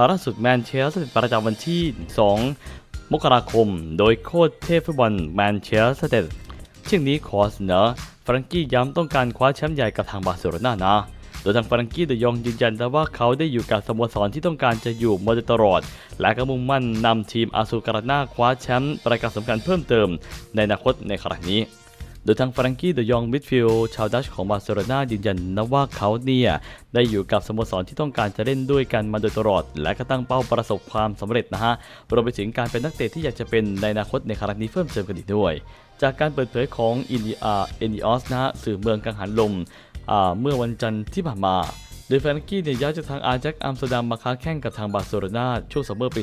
ข่าวล่าสุดแมนเชสเตอร์ประจำวันที่ 2 มกราคม โดยโค้ชเทพฟุตบอลแมนเชสเตอร์เช่นนี้ขอเสนอฟรังกี้ย้ำต้องการคว้าแชมป์ใหญ่กับทางบาร์เซโลนานะโดยทางฟรังกี้เดยองยืนยันนะว่าเขาได้อยู่กับสโมสรที่ต้องการจะอยู่มาโดยตลอด และก็มุ่งมั่นนำทีมอาซูการานาคว้าแชมป์รายการสำคัญเพิ่มเติมในอนาคตในครั้งนี้ ดยทางฟรังกี้เดยองมิดฟิลด์ชาวดัชของบาร์เซโลนายืนยันนะว่าเขาเนี่ยได้อยู่กับสโมสรที่ต้องการจะเล่นด้วยกันมาโดยตลอด และก็ตั้งเป้าประสบความสำเร็จนะฮะรวมไปถึงการเป็นนักเตะที่อยากจะเป็นในอนาคตในครั้งนี้เพิ่มเติมกันอีกด้วย จากการเปิดเผยของอินดีอาเอ็นออสนะฮะสื่อเมืองกังหันลมเมื่อวันจันทร์ที่ผ่านมา โดยแฟรงกี้เนี่ยย้ายจากทางอาร์แจ็คอัมสเตอร์ดัมมาค้าแข่งกับทางบาร์เซโลนาช่วงซัมเมอร์ปี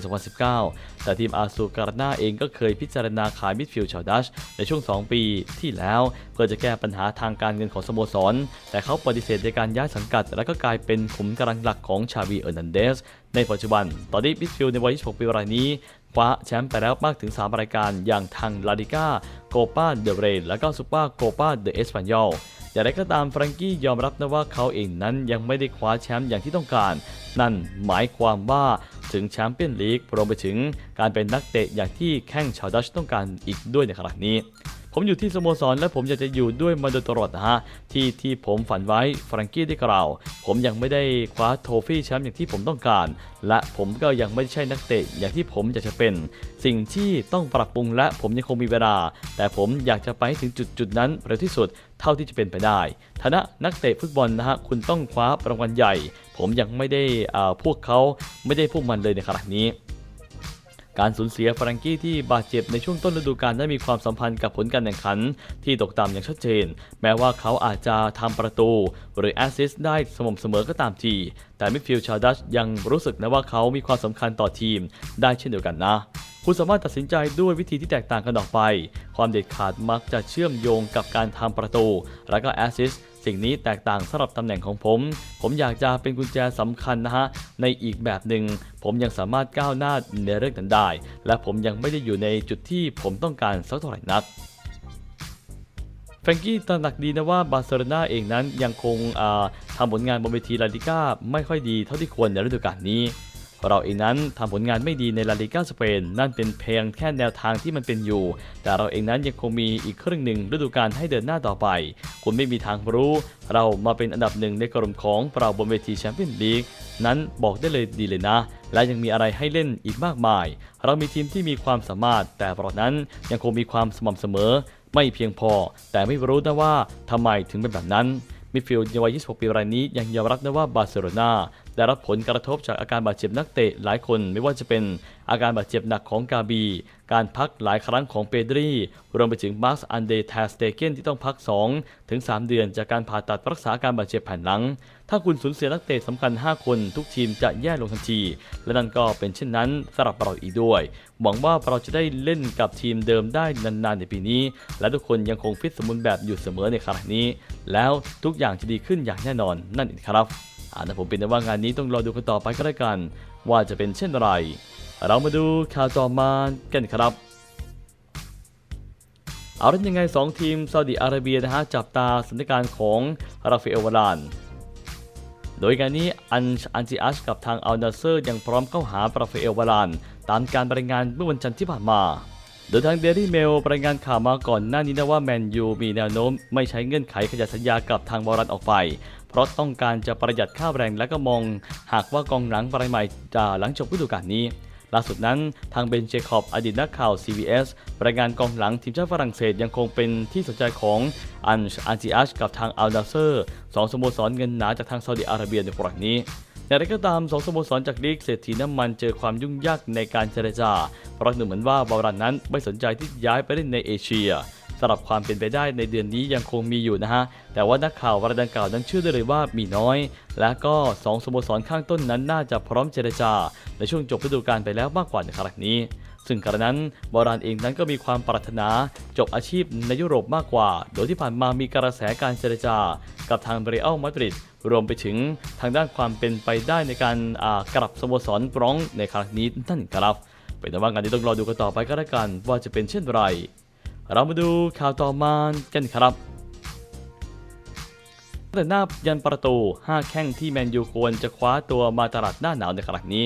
2019 แต่ทีมอาซูการานาเองก็เคยพิจารณาขายมิดฟิลด์ชาวดัชในช่วง 2 ปีที่แล้วเพื่อจะแก้ปัญหาทางการเงินของสโมสร แต่เขาปฏิเสธในการย้ายสังกัด และก็กลายเป็นขุมกำลังหลักของชาวีเออร์นันเดสในปัจจุบัน ตอนนี้มิดฟิลด์ในวัย 26 ปีรายนี้ คว้าแชมป์ไปแล้วมากถึง 3 รายการอย่างทางลาดิก้าโกปาเดเรนและก็ซูเปอร์โกปาเดเอสปานยอลอย่างไรก็ตามฟรังกี้ยอมรับนะว่าเขาเองนั้นยังไม่ได้คว้าแชมป์อย่างที่ต้องการ นั่นหมายความว่าถึงแชมเปี้ยนลีกรวมไปถึงการเป็นนักเตะอย่างที่แข้งชาวดัชต้องการอีกด้วยในขณะนี้ ผมอยู่ที่สโมสรและผมอยากจะอยู่ด้วยมาโดยตลอดนะฮะที่ที่ผมฝันไว้ฟรังกี้ได้กล่าว ผมยังไม่ได้คว้าโทฟี่แชมป์อย่างที่ผมต้องการ และผมก็ยังไม่ใช่นักเตะอย่างที่ผมอยากจะเป็น สิ่งที่ต้องปรับปรุงและผมยังคงมีเวลา แต่ผมอยากจะไปถึงจุดจุดนั้นเร็วที่สุดเท่าที่จะเป็นไปได้ ฐานะนักเตะฟุตบอลนะฮะคุณต้องคว้ารางวัลใหญ่ ผมยังไม่ได้อ่าพวกเขาไม่ได้พวกมันเลยในขณะนี้ การสูญเสียฟรังกี้ที่บาดเจ็บในช่วงต้นฤดูกาลได้มีความสัมพันธ์กับผลการแข่งขัน ที่ตกต่ำอย่างชัดเจน แม้ว่าเขาอาจจะทำประตู หรือแอสซิสต์ได้สม่ำเสมอก็ตามที แต่มิดฟิลด์ชาวดัชยังรู้สึกนะว่าเขามีความสำคัญต่อทีมได้เช่นเดียวกันนะคุณสามารถตัดสินใจด้วยวิธีที่แตกต่างกันออกไป ความเด็ดขาดมักจะเชื่อมโยงกับการทำประตู และก็แอสซิสต์ สิ่งนี้แตกต่างสำหรับตำแหน่งของผม ผมอยากจะเป็นกุญแจสำคัญนะฮะในอีกแบบหนึ่งผมยังสามารถก้าวหน้าในเรื่องนั้นได้ และผมยังไม่ได้อยู่ในจุดที่ผมต้องการสักเท่าไหร่นักแฟรงกี้ตระหนักดีนะว่าบาร์เซโลนาเองนั้นยังคงทำผลงานบนเวทีลาลิก้าไม่ค่อยดีเท่าที่ควรในฤดูกาลนี้ เราเองนั้นทำผลงานไม่ดีในลาลิกาสเปนนั่นเป็นเพียงแค่แนวทางที่มันเป็นอยู่ แต่เราเองนั้นยังคงมีอีกครึ่งหนึ่งฤดูกาลให้เดินหน้าต่อไป คุณไม่มีทางรู้ เรามาเป็นอันดับหนึ่งในกลุ่มของเราบนเวทีแชมเปี้ยนลีกนั้นบอกได้เลยดีเลยนะ และยังมีอะไรให้เล่นอีกมากมาย เรามีทีมที่มีความสามารถ แต่เรานั้นยังคงมีความสม่ำเสมอ ไม่เพียงพอ แต่ไม่รู้นะว่าทำไมถึงเป็นแบบนั้นมิดฟิลด์ในวัย 26 ปีรายนี้ยังยอมรับนะว่าบาร์เซโลนา ได้รับผลกระทบจากอาการบาดเจ็บนักเตะหลายคนไม่ว่าจะเป็นอาการบาดเจ็บหนักของกาบี การพักหลายครั้งของเปดรีรวมไปถึงมาร์คอันเดย์แทสเตเกนที่ต้องพัก 2 ถึง 3 เดือนจากการผ่าตัดรักษาการบาดเจ็บแผ่นหลัง ถ้าคุณสูญเสียนักเตะสำคัญ 5 คนทุกทีมจะแย่ลงทันที และนั่นก็เป็นเช่นนั้นสำหรับเราอีกด้วย หวังว่าเราจะได้เล่นกับทีมเดิมได้นานๆในปีนี้ และทุกคนยังคงฟิตสมบูรณ์แบบอยู่เสมอในครั้งนี้ แล้วทุกอย่างจะดีขึ้นอย่างแน่นอนนั่นเองครับ อ่าแต่ผมเป็นแต่ว่างานนี้ต้องรอดูกันต่อไปก็แล้วกัน ว่าจะเป็นเช่นไร เรามาดูข่าวต่อมากันครับ เอาละยังไง 2 ทีมซาอุดิอาระเบียนะฮะจับตาสถานการณ์ของราฟาเอลวารานโดยงานนี้อันอันจิอัชกับทางอัลนาเซอร์ยังพร้อมเข้าหาราฟาเอลวารานตามการรายงานเมื่อวันจันทร์ที่ผ่านมาโดยทางเดลี่เมลรายงานข่าวมาก่อนหน้านี้นะว่าแมนยูมีแนวโน้ม ไม่ใช้เงื่อนไขขยายสัญญากับทางวารันออกไป เพราะต้องการจะประหยัดค่าแรงและก็มอง หากว่ากองหลังรายใหม่จะหลังจบฤดูกาลนี้ ล่าสุดนั้นทางเบนเจคอบอดีตนักข่าว CBS รายงานกองหลังทีมชาติฝรั่งเศสยังคงเป็นที่สนใจของอันอันจิอัชกับทางอัลดาเซอร์สองสโมสรเงินหนาจากทางซาอุดิอาระเบียในครั้งนี้อย่างไรก็ตามสองสโมสรจากลีกเศรษฐีน้ำมันเจอความยุ่งยากในการเจรจา เพราะดูเหมือนว่าบารันนั้นไม่สนใจที่ย้ายไปเล่นในเอเชีย สำหรับความเป็นไปได้ในเดือนนี้ยังคงมีอยู่นะฮะ แต่ว่านักข่าววารดังกล่าวนั้นเชื่อได้เลยว่ามีน้อย และก็สองสโมสรข้างต้นนั้นน่าจะพร้อมเจรจา ในช่วงจบฤดูกาลไปแล้วมากกว่าในครั้งนี้ ซึ่งกระนั้นบารานเองนั้นก็มีความปรารถนาจบอาชีพในยุโรปมากกว่า โดยที่ผ่านมามีกระแสการเจรจา กับทางเรอัลมาดริดรวมไปถึงทางด้านความเป็นไปได้ในการอ่ากลับสโมสรบรองในครั้งนี้นั่นครับเป็นแต่ว่างานที่ต้องรอดูกันต่อไปก็แล้วกันว่าจะเป็นเช่นไร เรามาดูข่าวต่อมากันครับแต่หน้ายันประตู 5 แข้งที่แมนยูควรจะคว้าตัวมาตลาดหน้าหนาวในครั้งนี้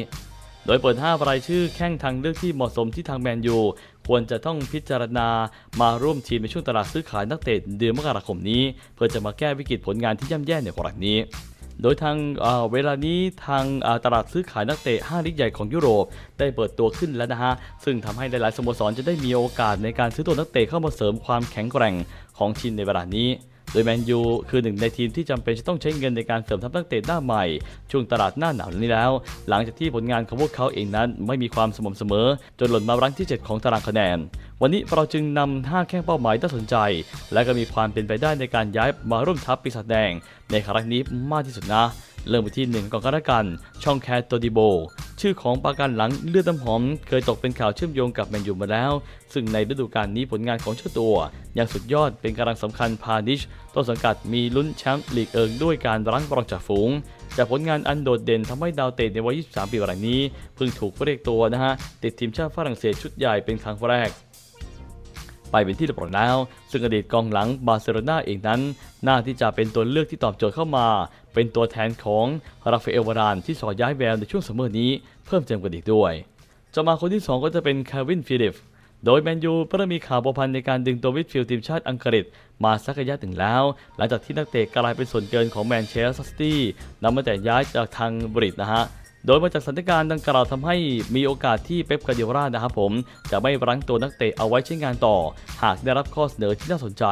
โดยเปิด 5 รายชื่อแข้งทางเลือกที่เหมาะสมที่ทางแมนยูควรจะต้องพิจารณามาร่วมทีมในช่วงตลาดซื้อขายนักเตะเดือนมกราคมนี้ เพื่อจะมาแก้วิกฤตผลงานที่ย่ำแย่ในกรณีนี้ โดยทางเวลานี้ทางตลาดซื้อขายนักเตะ5ลีกใหญ่ของยุโรป ได้เปิดตัวขึ้นแล้วนะฮะ ซึ่งทำให้หลายๆสโมสรจะได้มีโอกาสในการซื้อตัวนักเตะเข้ามาเสริมความแข็งแกร่งของทีมในเวลานี้ โดยแมนยูคือหนึ่งในทีมที่จำเป็นจะต้องใช้เงินในการเสริมทัพนักเตะหน้าใหม่ ช่วงตลาดหน้าหนาวนี้แล้ว หลังจากที่ผลงานของพวกเขาเองนั้นไม่มีความสม่ำเสมอ จนหล่นมารั้งที่ 7 ของตารางคะแนน วันนี้เราจึงนำ5แข้งเป้าหมายน่าสนใจ และก็มีความเป็นไปได้ในการย้ายมาร่วมทัพปีศาจแดง ในครั้งนี้มากที่สุดนะเริ่มไปที่หนึ่งก่อนกันละกัน ช่องแคทโตดิโบ ชื่อของปาการหลังเลือดน้ำหอม เคยตกเป็นข่าวเชื่อมโยงกับแมนยูมาแล้ว ซึ่งในฤดูกาลนี้ผลงานของเจ้าตัวยังสุดยอดเป็นกำลังสำคัญพาดิชต้นสังกัดมีลุ้นแชมป์ลีกเอิงด้วยการรั้งรองจากฝูงแต่ผลงานอันโดดเด่นทำให้ดาวเตะในวัย 23 ปีรายนี้เพิ่งถูกเรียกตัวนะฮะติดทีมชาติฝรั่งเศสชุดใหญ่เป็นครั้งแรก ไปเป็นที่เรียบร้อยแล้ว ซึ่งอดีตกองหลังบาร์เซโลนาเองนั้นน่าที่จะเป็นตัวเลือกที่ตอบโจทย์เข้ามา เป็นตัวแทนของราฟาเอลวารานที่สอย้ายแววในช่วงซัมเมอร์นี้เพิ่มเติมกันอีกด้วยจะมาคนที่ 2 ก็จะเป็นคาวินฟิลิปโดยแมนยูเริ่มมีข่าวประพันธ์ในการดึงตัววิดฟิลทีมชาติอังกฤษ มาสักระยะหนึ่งแล้ว หลังจากที่นักเตะกลายเป็นส่วนเกินของแมนเชสเตอร์ซิตี้นำมาแต่ย้ายจากทางบริตนะฮะ โดยมาจากสถานการณ์ดังกล่าวทำให้มีโอกาสที่เป๊ปกาเดียร่านะครับผม จะไม่รั้งตัวนักเตะเอาไว้ใช้งานต่อ หากได้รับข้อเสนอที่น่าสนใจ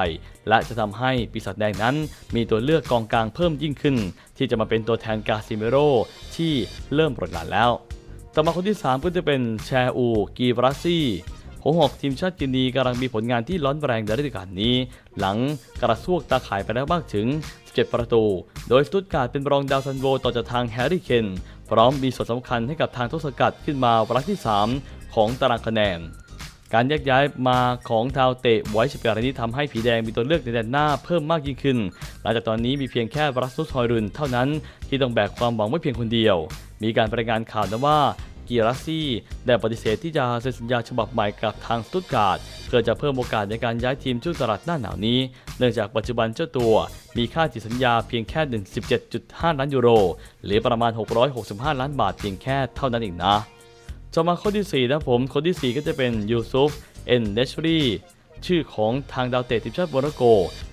และจะทำให้ปีศาจแดงนั้น มีตัวเลือกกองกลางเพิ่มยิ่งขึ้น ที่จะมาเป็นตัวแทนกาซิเมโรที่เริ่มปรดหลานแล้วต่อมาคนที่ 3 ก็จะเป็นแชอู กีบราซี่หัวหอกทีมชาติกินีกำลังมีผลงานที่ร้อนแรงในฤดูกาลนี้ หลังกระซวกตาข่ายไปแล้วมากถึง 7 ประตู โดยสตุตการ์ดเป็นรองดาวซันโวต่อจากทางแฮร์รี่เคน พร้อมมีส่วนสำคัญให้กับทางทศกัดขึ้นมาวรรคที่ 3 ของตารางคะแนน การแยกย้ายมาของทาวเตะไว้สิบแปดรายนี้ทำให้ผีแดงมีตัวเลือกในแดนหน้าเพิ่มมากยิ่งขึ้น หลังจากตอนนี้มีเพียงแค่รัสตุสฮอยรุนเท่านั้นที่ต้องแบกความหวังไว้เพียงคนเดียว มีการรายงานข่าวนะว่า กีรัสซี่ได้ปฏิเสธที่จะเซ็นสัญญาฉบับใหม่กับทางสตุตการ์ดเพื่อจะเพิ่มโอกาสในการย้ายทีมช่วงตลาดหน้าหนาวนี้ เนื่องจากปัจจุบันเจ้าตัวมีค่าติดสัญญาเพียงแค่ 17.5 ล้านยูโร หรือประมาณ 665 ล้านบาทเพียงแค่เท่านั้นเองนะจะมาข้อที่4นะผมคนที่ 4 ก็จะเป็นยูซุฟเอ็นเดชรีชื่อของทางดาวเตะทีมชาติโมร็อกโก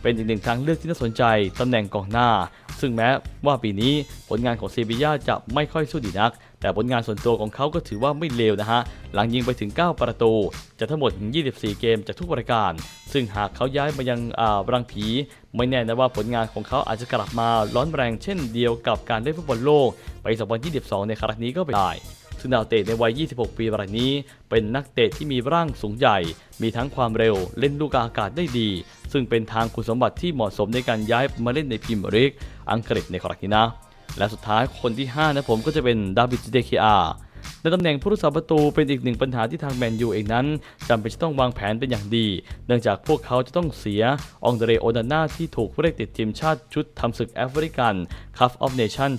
เป็นอีกหนึ่งทางเลือกที่น่าสนใจตำแหน่งกองหน้า ซึ่งแม้ว่าปีนี้ผลงานของเซบีย่าจะไม่ค่อยสู้ดีนัก แต่ผลงานส่วนตัวของเขาก็ถือว่าไม่เลวนะฮะ หลังยิงไปถึง 9 ประตูจากทั้งหมด24 เกมจากทุกรายการ ซึ่งหากเขาย้ายมายังอ่ารังผี ไม่แน่นะว่าผลงานของเขาอาจจะกลับมาร้อนแรงเช่นเดียวกับการเล่นฟุตบอลโลกไป 2022 ในครั้งนี้ก็เป็นได้ซึ่งดาวเตะในวัย 26 ปีรายนี้ เป็นนักเตะที่มีร่างสูงใหญ่ มีทั้งความเร็ว เล่นลูกอากาศได้ดี ซึ่งเป็นทางคุณสมบัติที่เหมาะสมในการย้ายมาเล่นในพรีเมียร์ลีกอังกฤษในครั้งนี้นะ และสุดท้ายคนที่ 5 นะผมก็จะเป็นดาวิดเดคิอาในตำแหน่งผู้รักษาประตูเป็นอีกหนึ่งปัญหาที่ทางแมนยูเองนั้นจำเป็นจะต้องวางแผนเป็นอย่างดี เนื่องจากพวกเขาจะต้องเสียองเดเรโอนาน่าที่ถูกเรียกติดทีมชาติชุดทำศึกแอฟริกันคัพออฟเนชั่น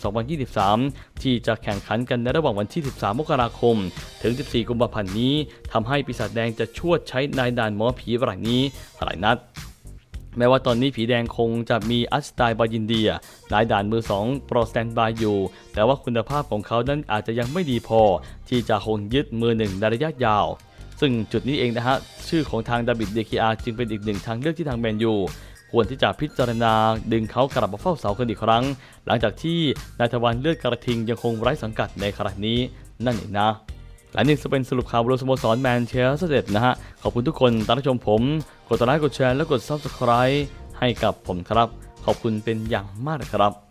2023 ที่จะแข่งขันกันในระหว่างวันที่ 13 มกราคม ถึง 14 กุมภาพันธ์นี้ทำให้ปีศาจแดงจะชวดใช้นายดานหมอผีรายนี้หลายนัด แม้ว่าตอนนี้ผีแดงคงจะมีอัสไตล์บายินเดียนายด่านมือ2โปรสแตนบายอยู่ แต่ว่าคุณภาพของเขานั้นอาจจะยังไม่ดีพอ ที่จะคงยึดมือหนึ่งในระยะยาว ซึ่งจุดนี้เองนะฮะ ชื่อของทางดาบิดเดคิอาจึงเป็นอีกหนึ่งทางเลือกที่ทางแมนยูควรที่จะพิจารณาดึงเขากลับมาเฝ้าเสากันอีกครั้ง หลังจากที่นายทวันเลือดกระทิงยังคงไร้สังกัดในขณะนี้นั่นเองนะ และนี่จะเป็นสรุปข่าวรวมสโมสรแมนเชสเตอร์เดนะฮะ ขอบคุณทุกคนตามรับชมผม กดไลค์กดแชร์และกด Subscribe ให้กับผมครับ ขอบคุณเป็นอย่างมากนะครับ